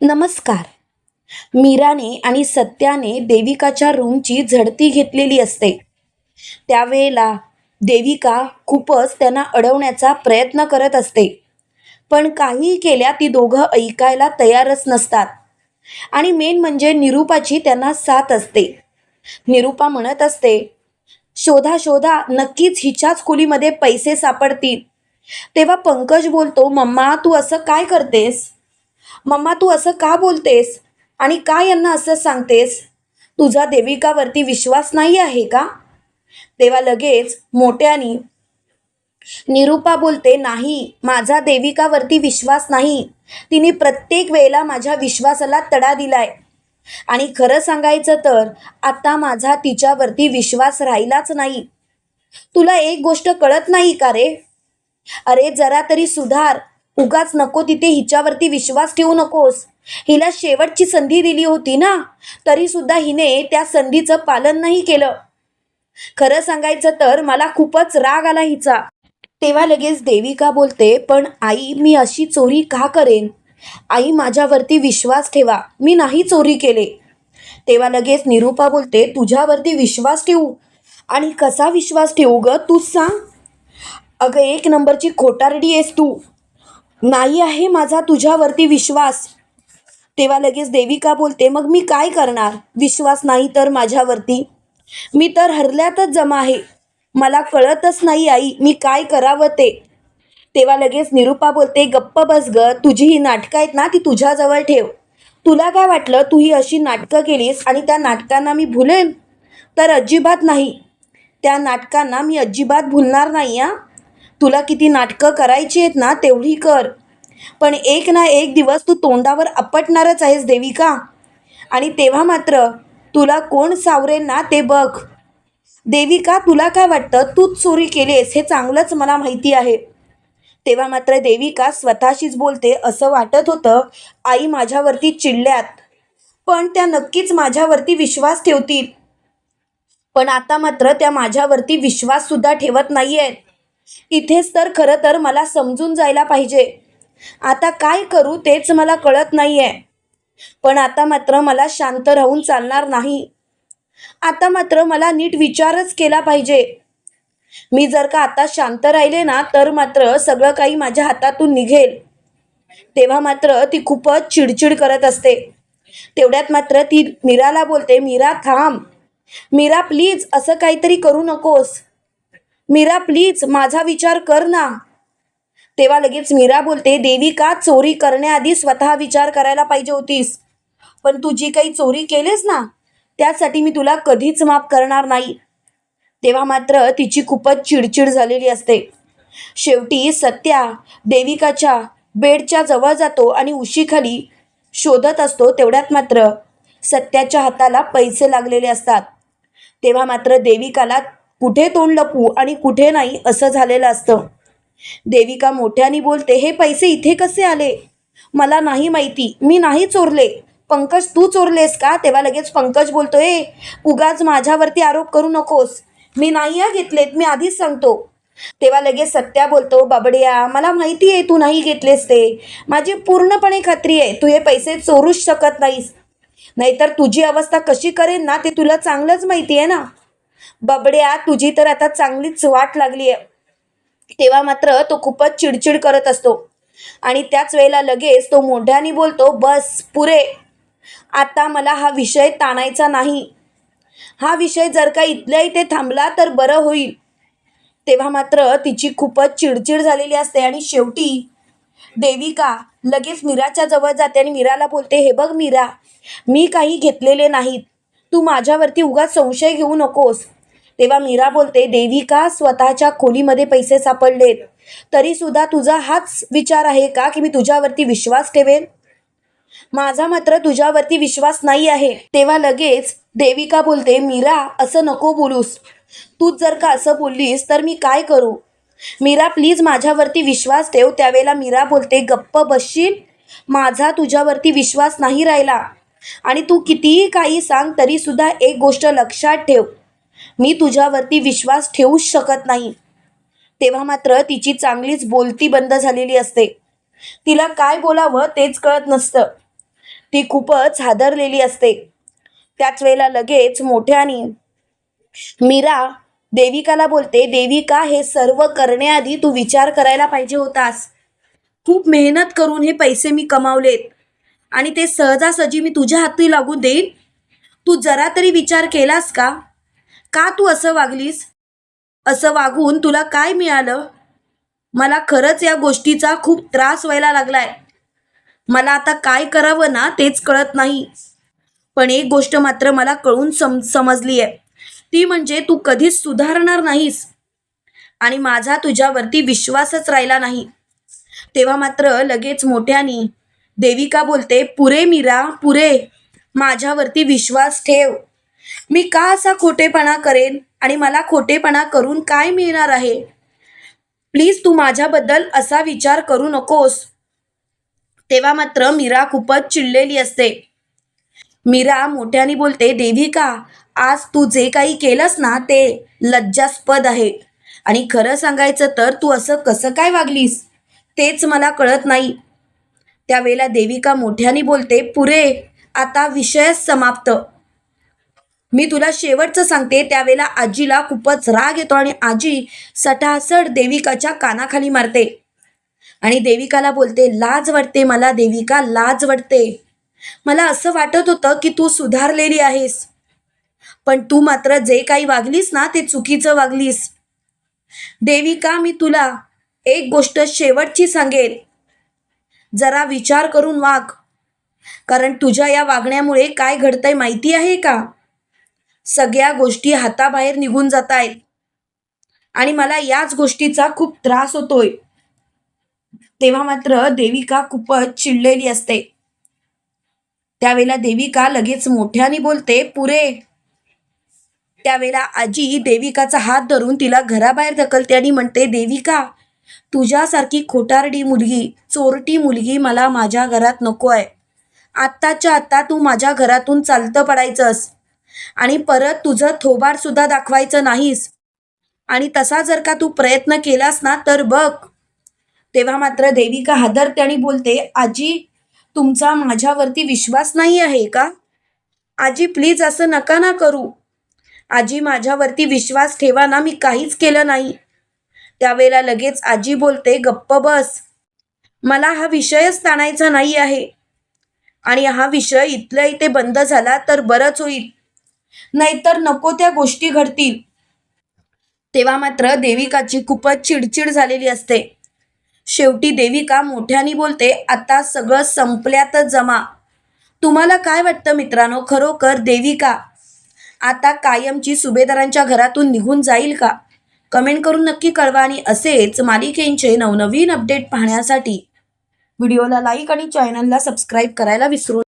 नमस्कार. मीराने आणि सत्याने देविकाच्या रूमची झडती घेतलेली असते. त्यावेळेला देविका खूपच त्यांना अडवण्याचा प्रयत्न करत असते. पण काही केल्या ती दोघं ऐकायला तयारच नसतात. आणि मेन म्हणजे निरूपाची त्यांना साथ असते. निरूपा म्हणत असते शोधा शोधा नक्कीच हिच्याच खोलीमध्ये पैसे सापडतील. तेव्हा पंकज बोलतो मम्मा तू असं काय करतेस? मम्मा तू असं का बोलतेस? आणि का यांना असं सांगतेस? तुझा देविकावरती विश्वास नाही आहे का? तेव्हा लगेच मोठ्यानी निरूपा बोलते नाही माझा देविकावरती विश्वास नाही. तिने प्रत्येक वेळेला माझ्या विश्वासाला तडा दिलाय. आणि खरं सांगायचं तर आता माझा तिच्यावरती विश्वास राहिलाच नाही. तुला एक गोष्ट कळत नाही का रे? अरे जरा तरी सुधार. उगाच नको तिथे हिच्यावरती विश्वास ठेवू नकोस. हिला शेवटची संधी दिली होती ना? तरी सुद्धा हिने त्या संधीचं पालन नाही केलं. खरं सांगायचं तर मला खूपच राग आला हिचा. तेव्हा लगेच देविका बोलते पण आई मी अशी चोरी का करेन? आई माझ्यावरती विश्वास ठेवा. मी नाही चोरी केले. तेव्हा लगेच निरूपा बोलते तुझ्यावरती विश्वास ठेवू? आणि कसा विश्वास ठेवू ग? तूच सांग. अगं एक नंबरची खोटारडी आहेस तू. नाही आहे माझा तुझ्यावरती विश्वास. तेव्हा लगेच देविका बोलते मग मी काय करणार? विश्वास नाही तर माझ्यावरती. मी तर हरल्यातच जमा आहे. मला कळतच नाही आई मी काय करावं ते? तेव्हा लगेच निरूपा बोलते गप्प बस ग तुझी ही नाटकं आहेत ना ती तुझ्याजवळ ठेव. तुला काय वाटलं तू ही अशी नाटकं केलीस आणि त्या नाटकांना मी भुलेन? तर अजिबात नाही. त्या नाटकांना मी अजिबात भुलणार नाही हां? तुला किती नाटकं करायची आहेत ना तेवढी कर. पण एक ना एक दिवस तू तोंडावर आपटणारच आहेस देविका. आणि तेव्हा मात्र तुला कोण सावरेल ना ते बघ. देविका तुला काय वाटतं? तूच चोरी केलीस हे चांगलंच मला माहिती आहे. तेव्हा मात्र देविका स्वतःशीच बोलते असं वाटत होतं आई माझ्यावरती चिडल्यात. पण त्या नक्कीच माझ्यावरती विश्वास ठेवतील. पण आता मात्र त्या माझ्यावरती विश्वाससुद्धा ठेवत नाही आहेत इथेच तर खरं तर मला समजून जायला पाहिजे. आता काय करू तेच मला कळत नाही आहे पण आता मात्र मला शांत राहून चालणार नाही. आता मात्र मला नीट विचारच केला पाहिजे. मी जर का आता शांत राहिले ना तर मात्र सगळं काही माझ्या हातातून निघेल. तेव्हा मात्र ती खूपच चिडचिड करत असते. तेवढ्यात मात्र ती मीराला बोलते मीरा थांब. मीरा प्लीज असं काहीतरी करू नकोस. मीरा प्लीज माझा विचार कर ना. तेव्हा लगेच मीरा बोलते देविका चोरी करण्याआधी स्वतः विचार करायला पाहिजे होतीस? पण तू जी काही चोरी केलीस ना त्यासाठी मी तुला कधीच माफ करणार नाही. तेव्हा मात्र तिची खूपच चिडचिड झालेली असते. शेवटी सत्या देविकाच्या बेडच्या जवळ जातो आणि उशीखाली शोधत असतो. तेवढ्यात मात्र सत्याच्या हाताला पैसे लागलेले असतात. तेव्हा मात्र देविकाला कुठे तोंड लपू आणि कुठे नाही असं झालेलं असतं. देविका मोठ्याने बोलते हे पैसे इथे कसे आले? मला नाही माहिती. मी नाही चोरले. पंकज तू चोरलेस का? तेव्हा लगेच पंकज बोलतोय उगाच माझ्यावरती आरोप करू नकोस. मी नाही हा घेतलेत मी आधीच सांगतो. तेव्हा लगेच सत्या बोलतो बाबड्या मला माहिती आहे तू नाही घेतलेस ते. माझी पूर्णपणे खात्री आहे. तू हे पैसे चोरूच शकत नाहीस. नाहीतर तुझी अवस्था कशी करेन ना ते तुला चांगलंच माहिती आहे ना. बबड्या तुझी तर आता चांगलीच वाट लागली आहे तेव्हा मात्र तो खूपच चिडचिड करत असतो. आणि त्याच वेळेला लगेच तो मोठ्याने बोलतो बस पुरे. आता मला हा विषय ताणायचा नाही. हा विषय जर का इथल्या इथे थांबला तर बरं होईल. तेव्हा मात्र तिची खूपच चिडचिड झालेली असते आणि शेवटी देविका लगेच मीराच्या जवळ जाते आणि मीराला बोलते हे बघ मीरा मी काही घेतलेले नाहीत. तू माझ्यावरती उगाच संशय घेऊ नकोस. तेव्हा मीरा बोलते देविका स्वतःच्या खोलीमध्ये पैसे सापडलेत? तरी सुद्धा तुझा हाच विचार आहे का की मी तुझ्यावरती विश्वास ठेवेन? माझा मात्र तुझ्यावरती विश्वास नाही आहे. तेव्हा लगेच देविका बोलते मीरा असं नको बोलूस. तूच जर का असं बोललीस तर मी काय करू? मीरा प्लीज माझ्यावरती विश्वास ठेव. त्यावेळेला मीरा बोलते गप्प बसशील? माझा तुझ्यावरती विश्वास नाही राहिला. आणि तू कितीही काही सांग तरी सुद्धा एक गोष्ट लक्षात ठेव. मी तुझ्यावरती विश्वास ठेवूच शकत नाही. तेव्हा मात्र तिची चांगलीच बोलती बंद झालेली असते. तिला काय बोलावं तेच कळत नसतं. ती खूपच हादरलेली असते. त्याच वेळेला लगेच मोठ्याने मीरा देविकाला बोलते देविका हे सर्व करण्याआधी तू विचार करायला पाहिजे होतास. खूप मेहनत करून हे पैसे मी कमावलेत आणि ते सहजासहजी मी तुझ्या हाती लागू देईन. तू जरा तरी विचार केलास का? का तू असं वागलीस? असं वागून तुला काय मिळालं? मला खरंच या गोष्टीचा खूप त्रास व्हायला लागलाय. मला आता काय करावं ना तेच कळत नाही. पण एक गोष्ट मात्र मला कळून सम समजली आहे ती म्हणजे तू कधीच सुधारणार नाहीस. आणि माझा तुझ्यावरती विश्वासच राहिला नाही. तेव्हा मात्र लगेच मोठ्यानी देविका बोलते पुरे मीरा पुरे. माझ्यावरती विश्वास ठेव. मी का असा खोटेपणा करेन आणि मला खोटेपणा करून काय मिळणार आहे? प्लीज तू माझ्याबद्दल असा विचार करू नकोस. तेव्हा मात्र मीरा खूपच चिडलेली असते. मीरा मोठ्याने बोलते देविका आज तू जे काही केलंस ना ते लज्जास्पद आहे. आणि खरं सांगायचं तर तू असं कसं काय वागलीस? तेच मला कळत नाही. त्यावेळेला देविका मोठ्याने बोलते पुरे आता विषयच समाप्त. मी तुला शेवटचं सांगते त्यावेळेला आजीला खूपच राग येतो आणि आजी सटासट देविकाच्या कानाखाली मारते. आणि देविकाला बोलते लाज वाटते मला देविका लाज वाटते. मला असं वाटत होतं की तू सुधारलेली आहेस. पण तू मात्र जे काही वागलीस ना ते चुकीचं वागलीस. देविका मी तुला एक गोष्ट शेवटची सांगेल जरा विचार करून वाग. कारण तुझ्या या वागण्यामुळे काय घडतंय माहिती आहे का? सगळ्या गोष्टी हाताबाहेर निघून जात आहेत. आणि मला याच गोष्टीचा खूप त्रास होतोय. तेव्हा मात्र देविका खूपच चिडलेली असते. त्यावेळेला देविका लगेच मोठ्याने बोलते पुरे. त्यावेळेला आजी देविकाचा हात धरून तिला घराबाहेर ढकलते आणि म्हणते देविका तुझ्यासारखी खोटारडी मुलगी चोरटी मुलगी मला माझ्या घरात नको आहे. आत्ताच्या आत्ता तू माझ्या घरातून चालतं पडायचंस. आणि परत तुझं थोबाड सुद्धा दाखवायचं नाहीस. आणि तसा जर का तू प्रयत्न केलास ना तर बघ. तेव्हा मात्र देविका हादरते आणि बोलते आजी तुमचा माझ्यावरती विश्वास नाही आहे का? आजी प्लीज असं नका ना करू. आजी माझ्यावरती विश्वास ठेवा ना मी काहीच केलं नाही. त्यावेळेला लगेच आजी बोलते गप्प बस. मला हा विषयच ताणायचा नाही आहे. आणि हा विषय इथल्या इथे बंद झाला तर बरंच होईल. नाहीतर नको त्या गोष्टी घडतील. तेव्हा मात्र देविकाची खूपच चिडचिड झालेली असते. शेवटी देविका मोठ्यानी बोलते आता सगळं संपल्यातच जमा. तुम्हाला काय वाटतं मित्रांनो? खरोखर देविका आता कायमची सुभेदारांच्या घरातून निघून जाईल का? कमेंट करून नक्की कळवा आणि असेच मालिकेंचे नवनवीन अपडेट पाहण्यासाठी व्हिडिओला लाईक आणि चॅनलला सबस्क्राईब करायला विसरू